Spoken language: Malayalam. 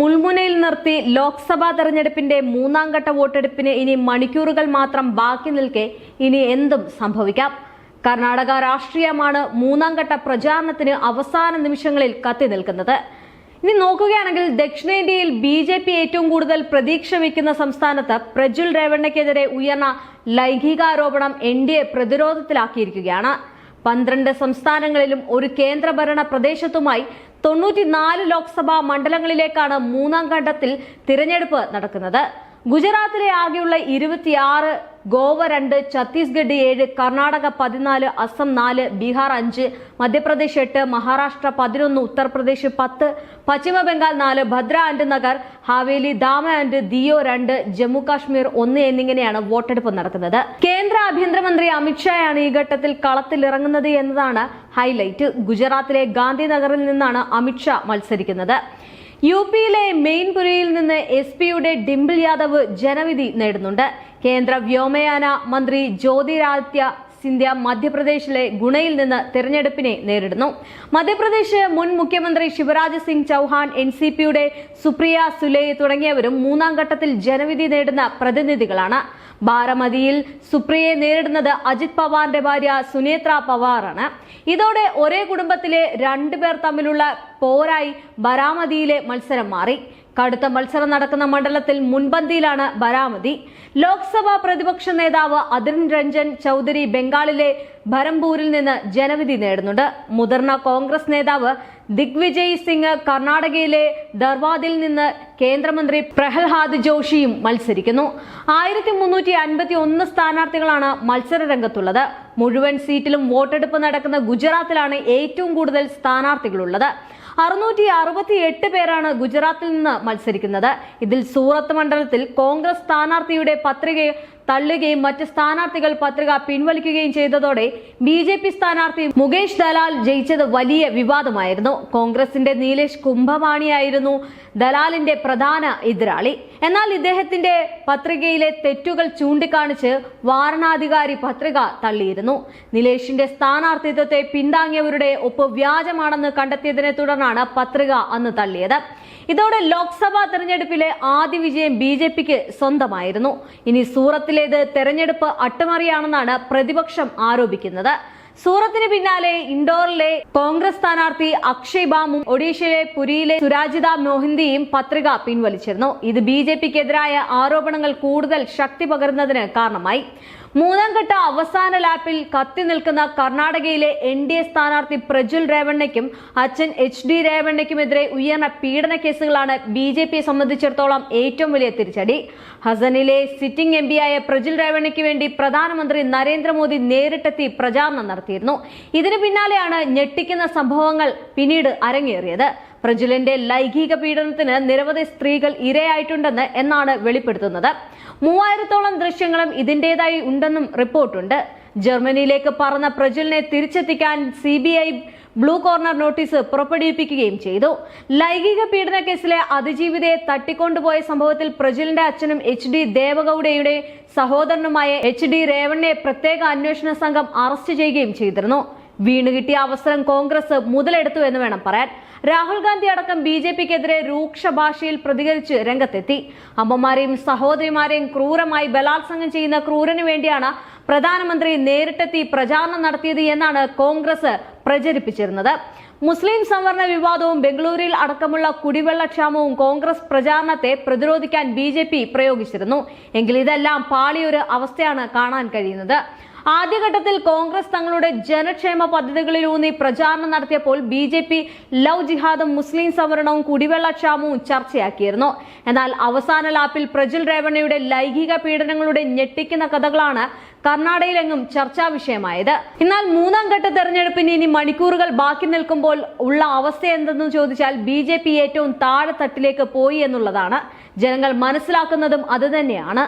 മുൾമുനയിൽ നിർത്തി ലോക്സഭാ തെരഞ്ഞെടുപ്പിന്റെ മൂന്നാം ഘട്ട വോട്ടെടുപ്പിന് ഇനി മണിക്കൂറുകൾ മാത്രം ബാക്കി നിൽക്കെ ഇനി എന്തും സംഭവിക്കാം. കർണാടക രാഷ്ട്രീയമാണ് മൂന്നാം ഘട്ട പ്രചാരണത്തിന് അവസാന നിമിഷങ്ങളിൽ കത്തി നിൽക്കുന്നത്. ഇനി നോക്കുകയാണെങ്കിൽ ദക്ഷിണേന്ത്യയിൽ ബി ജെ പി ഏറ്റവും കൂടുതൽ പ്രതീക്ഷ വയ്ക്കുന്ന സംസ്ഥാനത്ത് പ്രജ്വൽ രേവണ്ണയ്ക്കെതിരെ ഉയർന്ന ലൈംഗികാരോപണം എൻ ഡി എ പ്രതിരോധത്തിലാക്കിയിരിക്കുകയാണ്. പന്ത്രണ്ട് സംസ്ഥാനങ്ങളിലും ഒരു കേന്ദ്രഭരണ പ്രദേശത്തുമായി തൊണ്ണൂറ്റിനാല് ലോക്സഭാ മണ്ഡലങ്ങളിലേക്കാണ് മൂന്നാം ഘട്ടത്തിൽ തിരഞ്ഞെടുപ്പ് നടക്കുന്നത്. ഗുജറാത്തിലെ ആകെയുള്ള ഇരുപത്തിയാറ് ഗോവ രണ്ട് ഛത്തീസ്ഗഡ് ഏഴ് കർണാടക പതിനാല് അസം നാല് ബീഹാർ അഞ്ച് മധ്യപ്രദേശ് എട്ട് മഹാരാഷ്ട്ര പതിനൊന്ന് ഉത്തർപ്രദേശ് പത്ത് പശ്ചിമ ബംഗാൾ നാല് ഭദ്ര ആൻഡ് നഗർ ഹാവേലി ദാമ ആൻഡ് ദിയോ രണ്ട് ജമ്മു കാശ്മീർ ഒന്ന് എന്നിങ്ങനെയാണ് വോട്ടെടുപ്പ് നടക്കുന്നത് കേന്ദ്ര ആഭ്യന്തരമന്ത്രി അമിത്ഷായാണ് ഈ ഘട്ടത്തിൽ കളത്തിലിറങ്ങുന്നത് എന്നതാണ് ഹൈലൈറ്റ്. ഗുജറാത്തിലെ ഗാന്ധിനഗറിൽ നിന്നാണ് അമിത്ഷാ മത്സരിക്കുന്നത്. യു പിയിലെ മെയിൻപുരിയിൽ നിന്ന് എസ് പിയുടെ ഡിംപിൾ യാദവ് ജനവിധി നേടുന്നുണ്ട്. കേന്ദ്ര വ്യോമയാന മന്ത്രി ജ്യോതിരാദിത്യ സിന്ധ്യ മധ്യപ്രദേശിലെ ഗുണയിൽ നിന്ന് തെരഞ്ഞെടുപ്പിനെ നേരിടുന്നു. മധ്യപ്രദേശ് മുൻ മുഖ്യമന്ത്രി ശിവരാജ് സിംഗ് ചൌഹാൻ എൻ സി പിയുടെ സുപ്രിയ സുലേ തുടങ്ങിയവരും മൂന്നാം ഘട്ടത്തിൽ ജനവിധി നേടുന്ന പ്രതിനിധികളാണ്. ബാരമതിയിൽ സുപ്രിയയെ നേരിടുന്നത് അജിത് പവാറിന്റെ ഭാര്യ സുനേത്ര പവാറാണ്. ഇതോടെ ഒരേ കുടുംബത്തിലെ രണ്ടുപേർ തമ്മിലുള്ള പോരായി ബരാമതിയിലെ മത്സരം മാറി. കടുത്ത മത്സരം നടക്കുന്ന മണ്ഡലത്തിൽ മുൻപന്തിയിലാണ് ബരാമതി. ലോക്സഭാ പ്രതിപക്ഷ നേതാവ് അതിർ രഞ്ജൻ ചൌധരി ബംഗാളിലെ ഭരംപൂരിൽ നിന്ന് ജനവിധി നേടുന്നുണ്ട്. മുതിർന്ന കോൺഗ്രസ് നേതാവ് ദിഗ്വിജയ് സിംഗ് കർണാടകയിലെ ദർവാദിൽ നിന്ന് കേന്ദ്രമന്ത്രി പ്രഹ്ലാദ് ജോഷിയും മത്സരിക്കുന്നു. ആയിരത്തി മുന്നൂറ്റി അൻപത്തി ഒന്ന് സ്ഥാനാർത്ഥികളാണ് മത്സര രംഗത്തുള്ളത്. മുഴുവൻ സീറ്റിലും വോട്ടെടുപ്പ് നടക്കുന്ന ഗുജറാത്തിലാണ് ഏറ്റവും കൂടുതൽ സ്ഥാനാർത്ഥികളുള്ളത്. അറുന്നൂറ്റി അറുപത്തി എട്ട് പേരാണ് ഗുജറാത്തിൽ നിന്ന് മത്സരിക്കുന്നത്. ഇതിൽ സൂറത്ത് മണ്ഡലത്തിൽ കോൺഗ്രസ് സ്ഥാനാർത്ഥിയുടെ പത്രിക തള്ളുകയും മറ്റ് സ്ഥാനാർത്ഥികൾ പത്രിക പിൻവലിക്കുകയും ചെയ്തതോടെ ബി ജെ പി സ്ഥാനാർത്ഥി മുകേഷ് ദലാൽ ജയിച്ചത് വലിയ വിവാദമായിരുന്നു. കോൺഗ്രസിന്റെ നീലേഷ് കുംഭവാണിയായിരുന്നു ദലാലിന്റെ പ്രധാന എതിരാളി. എന്നാൽ ഇദ്ദേഹത്തിന്റെ പത്രികയിലെ തെറ്റുകൾ ചൂണ്ടിക്കാണിച്ച് വാരണാധികാരി പത്രിക തള്ളിയിരുന്നു. നിലേഷിന്റെ സ്ഥാനാർത്ഥിത്വത്തെ പിന്താങ്ങിയവരുടെ ഒപ്പ് വ്യാജമാണെന്ന് കണ്ടെത്തിയതിനെ തുടർന്നാണ് പത്രിക അന്ന് തള്ളിയത്. ഇതോടെ ലോക്സഭാ തെരഞ്ഞെടുപ്പിലെ ആദ്യ വിജയം ബി ജെ പിക്ക് സ്വന്തമായിരുന്നു. ഇനി സൂറത്തിലേത് തെരഞ്ഞെടുപ്പ് അട്ടിമറിയാണെന്നാണ് പ്രതിപക്ഷം ആരോപിക്കുന്നത്. സൂറത്തിന് പിന്നാലെ ഇൻഡോറിലെ കോൺഗ്രസ് സ്ഥാനാർത്ഥി അക്ഷയ് ബാമും ഒഡീഷയിലെ പുരിയിലെ സുരാജിത മോഹിന്ദിയും പത്രിക പിൻവലിച്ചിരുന്നു. ഇത് ബി ജെ പിക്കെതിരായ ആരോപണങ്ങൾ കൂടുതൽ ശക്തി പകരുന്നതിന് കാരണമായി. മൂന്നാം ഘട്ട അവസാന ലാപ്പിൽ കത്തി നിൽക്കുന്ന കർണാടകയിലെ എൻ ഡി എ സ്ഥാനാർത്ഥി പ്രജ്വൽ രേവണ്ണയ്ക്കും അച്ഛൻ എച്ച് ഡി രേവണ്ണയ്ക്കുമെതിരെ ഉയർന്ന പീഡന കേസുകളാണ് ബി ജെ പിയെ സംബന്ധിച്ചിടത്തോളം ഏറ്റവും വലിയ തിരിച്ചടി. ഹസനിലെ സിറ്റിംഗ് എം പിയായ പ്രജ്വൽ രേവണ്ണയ്ക്ക് വേണ്ടി പ്രധാനമന്ത്രി നരേന്ദ്രമോദി നേരിട്ടെത്തി പ്രചാരണം നടത്തിയിരുന്നു. ഇതിനു പിന്നാലെയാണ് ഞെട്ടിക്കുന്ന സംഭവങ്ങൾ പിന്നീട് അരങ്ങേറിയത്. പ്രജ്വലിന്റെ ലൈംഗിക പീഡനത്തിന് നിരവധി സ്ത്രീകൾ ഇരയായിട്ടുണ്ടെന്ന് എന്നാണ് വെളിപ്പെടുത്തുന്നത്. മൂവായിരത്തോളം ദൃശ്യങ്ങളും ഇതിന്റേതായി ഉണ്ടെന്നും റിപ്പോർട്ടുണ്ട്. ജർമ്മനിയിലേക്ക് പറന്ന പ്രജുലിനെ തിരിച്ചെത്തിക്കാൻ C B I blue corner notice പുറപ്പെടുവിപ്പിക്കുകയും ചെയ്തു. ലൈംഗിക പീഡന കേസിലെ അതിജീവിതയെ തട്ടിക്കൊണ്ടുപോയ സംഭവത്തിൽ പ്രജുലിന്റെ അച്ഛനും എച്ച് ഡി ദേവഗൌഡയുടെ സഹോദരനുമായ എച്ച് ഡി രേവണ്ണയെ പ്രത്യേക അന്വേഷണ സംഘം അറസ്റ്റ് ചെയ്യുകയും ചെയ്തിരുന്നു. വീണുകിട്ടിയ അവസരം കോൺഗ്രസ് മുതലെടുത്തു എന്ന് വേണം പറയാൻ. രാഹുൽ ഗാന്ധി അടക്കം ബി ജെ പിക്കെതിരെ രൂക്ഷ ഭാഷയിൽ പ്രതികരിച്ച് രംഗത്തെത്തി. അമ്മമാരെയും സഹോദരിമാരെയും ക്രൂരമായി ബലാത്സംഗം ചെയ്യുന്ന ക്രൂരനു വേണ്ടിയാണ് പ്രധാനമന്ത്രി നേരിട്ടെത്തി പ്രചാരണം നടത്തിയത് എന്നാണ് കോൺഗ്രസ് പ്രചരിപ്പിച്ചിരുന്നത്. മുസ്ലിം സംവരണ വിവാദവും ബംഗളൂരിൽ അടക്കമുള്ള കുടിവെള്ള ക്ഷാമവും കോൺഗ്രസ് പ്രചാരണത്തെ പ്രതിരോധിക്കാൻ ബി പ്രയോഗിച്ചിരുന്നു. എങ്കിൽ ഇതെല്ലാം പാളിയൊരു അവസ്ഥയാണ് കാണാൻ കഴിയുന്നത്. ആദ്യഘട്ടത്തിൽ കോൺഗ്രസ് തങ്ങളുടെ ജനക്ഷേമ പദ്ധതികളിലൂന്നി പ്രചാരണം നടത്തിയപ്പോൾ ബി ജെ പി ലവ് ജിഹാദും മുസ്ലിം സംവരണവും കുടിവെള്ളക്ഷാമവും ചർച്ചയാക്കിയിരുന്നു. എന്നാൽ അവസാന ലാപ്പിൽ പ്രജിൽ രേവണ്ണയുടെ ലൈംഗിക പീഡനങ്ങളുടെ ഞെട്ടിക്കുന്ന കഥകളാണ് കർണാടകയിലെങ്ങും ചർച്ചാ വിഷയമായത്. എന്നാൽ മൂന്നാം ഘട്ട തെരഞ്ഞെടുപ്പിന് ഇനി മണിക്കൂറുകൾ ബാക്കി നിൽക്കുമ്പോൾ ഉള്ള അവസ്ഥ എന്തെന്ന് ചോദിച്ചാൽ ബി ജെ പി ഏറ്റവും താഴെത്തട്ടിലേക്ക് പോയി എന്നുള്ളതാണ്. ജനങ്ങൾ മനസ്സിലാക്കുന്നതും അതുതന്നെയാണ്